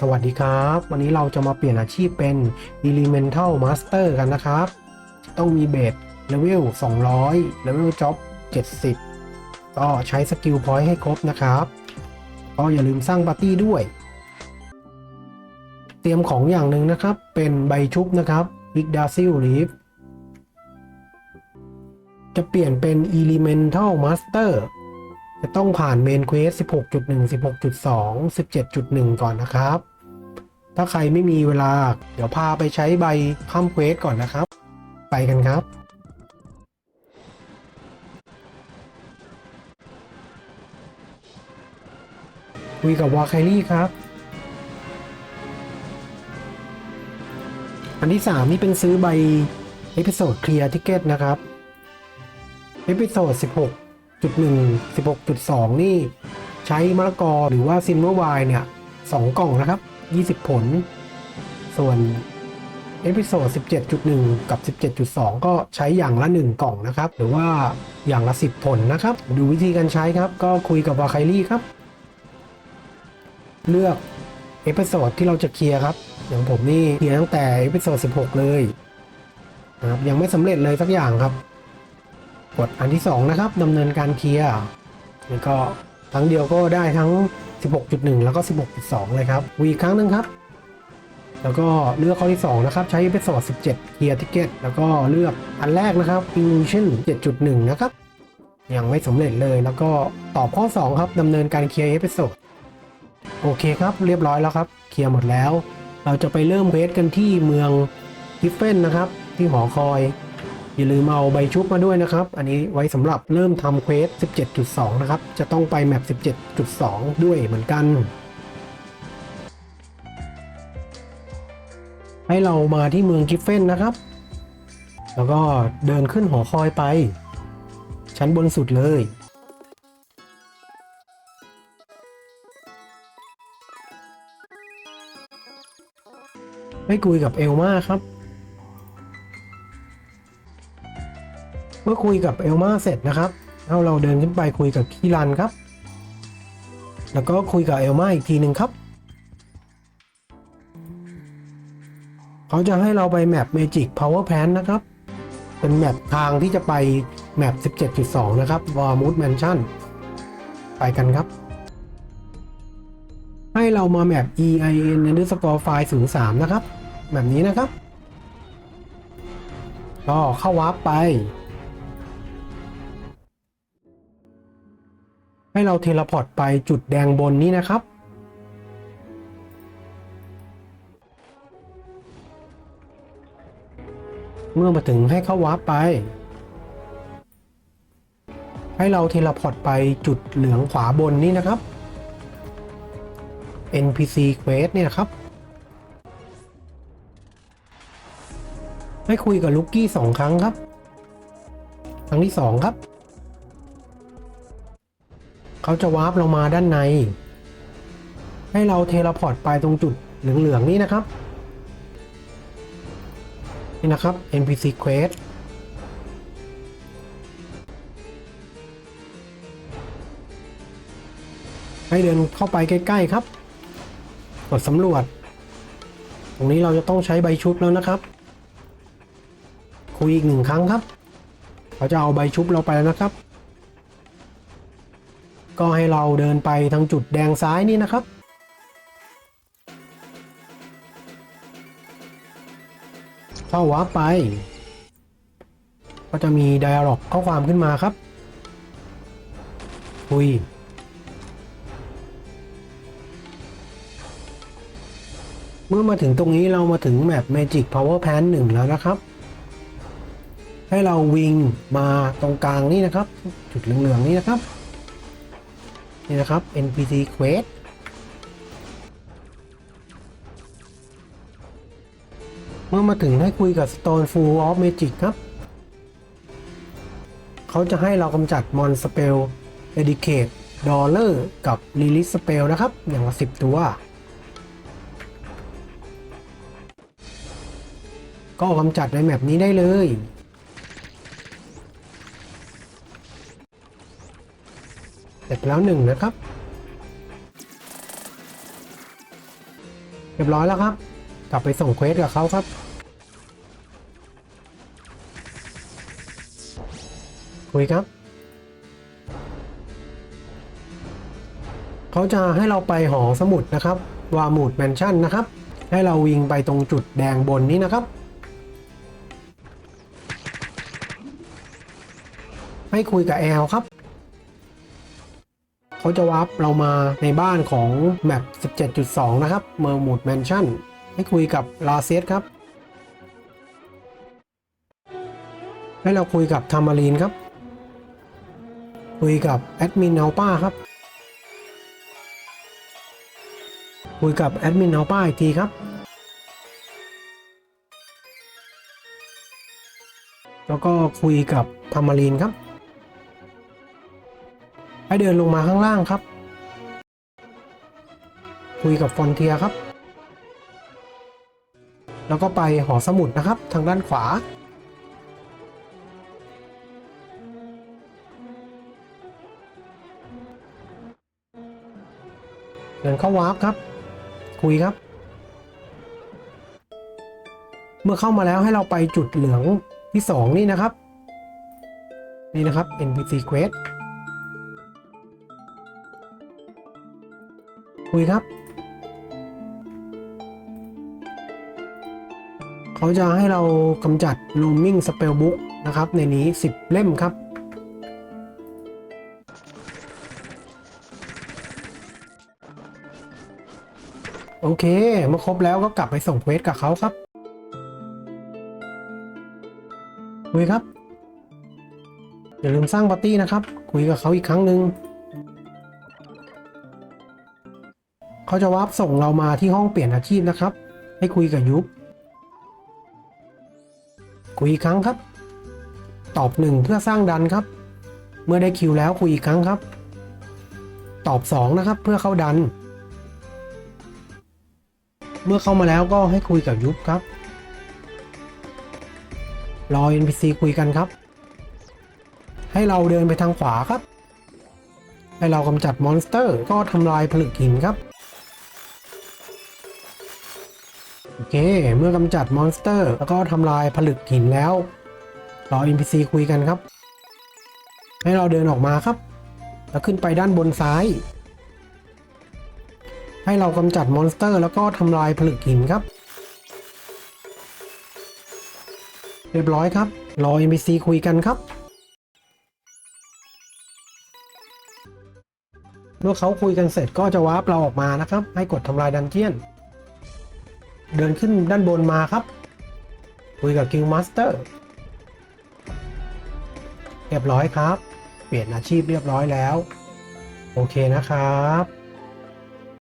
สวัสดีครับ วันนี้เราจะมาเปลี่ยนอาชีพเป็น Elemental Master กันนะครับ ต้องมีเบสเลเวล 200เลเวลจ็อบ70 ก็ใช้สกิลพอยต์ให้ครบนะครับ ก็อย่าลืมสร้างปาร์ตี้ด้วย เตรียมของอย่างหนึ่งนะครับ เป็นใบชุบนะครับ Big d a z i l Leaf จะเปลี่ยนเป็น Elemental Master จะต้องผ่านเมนเควส16.1 16.2 17.1 ก่อนนะครับ ถ้าใครไม่มีเวลา เดี๋ยวพาไปใช้ใบข้ามเควสก่อนนะครับ ไปกันครับคุยกับวาไคลี่ครับ อันที่ 3 นี่เป็นซื้อใบเอพิโซดเคลียร์ทิเก็ตนะครับ เอพิโซด 16.1 16.2 นี่ใช้มะละกอหรือว่าซินเวอร์ไวเนี่ย2กล่องนะครับ 20 ผล ส่วนเอพิโซด 17.1 กับ 17.2 ก็ใช้อย่างละ 1 กล่องนะครับ หรือว่าอย่างละ 10 ผลนะครับ ดูวิธีการใช้ครับ ก็คุยกับวาไคลี่ครับ เลือกเอพิโซดที่เราจะเคลียร์ครับ อย่างผมนี่เคลียร์ตั้งแต่เอพิโซด 16 เลยนะครับ ยังไม่สำเร็จเลยสักอย่างครับ กดอันที่ 2 นะครับดำเนินการเคลียร์นี่ก็ทั้งเดียวก็ได้ทั้ง 16.1 แล้วก็ 16.2 เลยครับวีครั้งหนึ่งครับ แล้วก็เลือกข้อที่ 2 นะครับ ใช้เอพิโซด17เคลียร์ทิเก็ตแล้วก็เลือกอันแรกนะครับ Illusion 7.1 นะครับ ยังไม่สำเร็จเลยแล้วก็ตอบข้อ 2 ครับดำเนินการเคลียร์เอพิโซดโอเคครับ เรียบร้อยแล้วครับ เคลียร์หมดแล้ว เราจะไปเริ่มเวสกันที่เมืองกิฟเฟนนะครับ ที่หอคอย อย่าลืมเอาใบชุบมาด้วยนะครับ อันนี้ไว้สำหรับเริ่มทำเควส 17.2 นะครับ จะต้องไปแมป 17.2 ด้วยเหมือนกัน ให้เรามาที่เมืองกิฟเฟนนะครับ แล้วก็เดินขึ้นหอคอยไป ชั้นบนสุดเลยไม่คุยกับเอลมาครับ เมื่อคุยกับเอลมาเสร็จนะครับเอาเราเดินขึ้นไปคุยกับคีรันครับ แล้วก็คุยกับเอลมาอีกทีหนึ่งครับ เขาจะให้เราไปแมป Magic Power Plant นนะครับ เป็นแมปทางที่จะไปแมป 17.2 นะครับ w a r m o o d Mansion ไปกันครับ ให้เรามาแมป EIN underscore file 03 นะครับ แบบนี้นะครับ ก็เข้าวาร์ปไป ให้เราเทเลพอร์ตไปจุดแดงบนนี้นะครับ เมื่อมาถึงให้เข้าวาร์ปไป ให้เราเทเลพอร์ตไปจุดเหลืองขวาบนนี้นะครับ NPC Quest เนี่ยครับ ให้คุยกับลูกกี้สองครั้งครับ ครั้งที่สองครับ เขาจะวาร์ปเรามาด้านใน ให้เราเทเลพอร์ตไปตรงจุดเหลืองๆนี่นะครับ นี่นะครับ NPC Quest ให้เดินเข้าไปใกล้ ๆ ครับ กดสำรวจ ตรงนี้เราจะต้องใช้ใบชุบแล้วนะครับ คุยอีกหนึ่งครั้งครับ เขาจะเอาใบชุบเราไปแล้วนะครับ ก็ให้เราเดินไปทางจุดแดงซ้ายนี่นะครับ เข้าวาร์ปไป ก็จะมีไดอะล็อกข้อความขึ้นมาครับ คุย เมื่อมาถึงตรงนี้เรามาถึงแมป Magic Power Pan 1 แล้วนะครับให้เราวิ่งมาตรงกลางนี่นะครับ จุดเหลืองๆนี่นะครับ นี่นะครับ NPC Quest เมื่อมาถึงให้คุยกับ Stone Full of Magic ครับ เขาจะให้เรากำจัดมอนสเปล Educate Dollar กับ Release Spell นะครับ อย่างละ10 ตัว ก็กำจัดในแมปนี้ได้เลย เสร็จแล้วหนึ่งนะครับเรียบร้อยแล้วครับ กลับไปส่งเควสกับเขาครับคุยครับ เขาจะให้เราไปหอสมุดนะครับวามูดแมนชั่นนะครับ ให้เราวิ่งไปตรงจุดแดงบนนี้นะครับ ให้คุยกับแอลครับ เขาจะวับเรามาในบ้านของแมป17.2 นะครับ เมอร์มูดแมนชั่นให้คุยกับลาเซสครับ ให้เราคุยกับทามารีนครับ คุยกับแอดมินอัลป้าครับ คุยกับแอดมินอัลป้าอีกทีครับ แล้วก็คุยกับทามารีนครับ ให้เดินลงมาข้างล่างครับ คุยกับฟอนเทียครับ แล้วก็ไปหอสมุดนะครับ ทางด้านขวา เดินเข้าวาร์ปครับ คุยครับ เมื่อเข้ามาแล้วให้เราไปจุดเหลืองที่ 2 นี่นะครับ นี่นะครับ NPC Quest คุยครับ เขาจะให้เรากำจัด Looming Spellbook นะครับ ในนี้ 10 เล่มครับ โอเค เมื่อครบแล้วก็กลับไปส่งเควสกับเขาครับคุยครับ อย่าลืมสร้างปาร์ตี้นะครับ คุยกับเขาอีกครั้งหนึ่ง เขาจะวาร์ปส่งเรามาที่ห้องเปลี่ยนอาชีพนะครับ ให้คุยกับยุบคุยอีกครั้งครับ ตอบหนึ่งเพื่อสร้างดันครับ เมื่อได้คิวแล้วคุยอีกครั้งครับ ตอบสองนะครับเพื่อเข้าดัน เมื่อเข้ามาแล้วก็ให้คุยกับยุบครับ รอ NPC คุยกันครับ ให้เราเดินไปทางขวาครับ ให้เรากำจัดมอนสเตอร์ก็ทำลายผลึกหินครับ โอเค เมื่อกำจัดมอนสเตอร์ แล้วก็ทำลายผลึกหินแล้ว รอ NPC คุยกันครับ ให้เราเดินออกมาครับ แล้วขึ้นไปด้านบนซ้าย ให้เรากำจัดมอนสเตอร์ แล้วก็ทำลายผลึกหินครับ เรียบร้อยครับ รอ NPC คุยกันครับเมื่อเขาคุยกันเสร็จก็จะวาร์ปเราออกมานะครับ ให้กดทำลายดันเจียน เดินขึ้นด้านบนมาครับ คุยกับกิลมาสเตอร์เรียบร้อยครับ เปลี่ยนอาชีพเรียบร้อยแล้ว โอเคนะครับ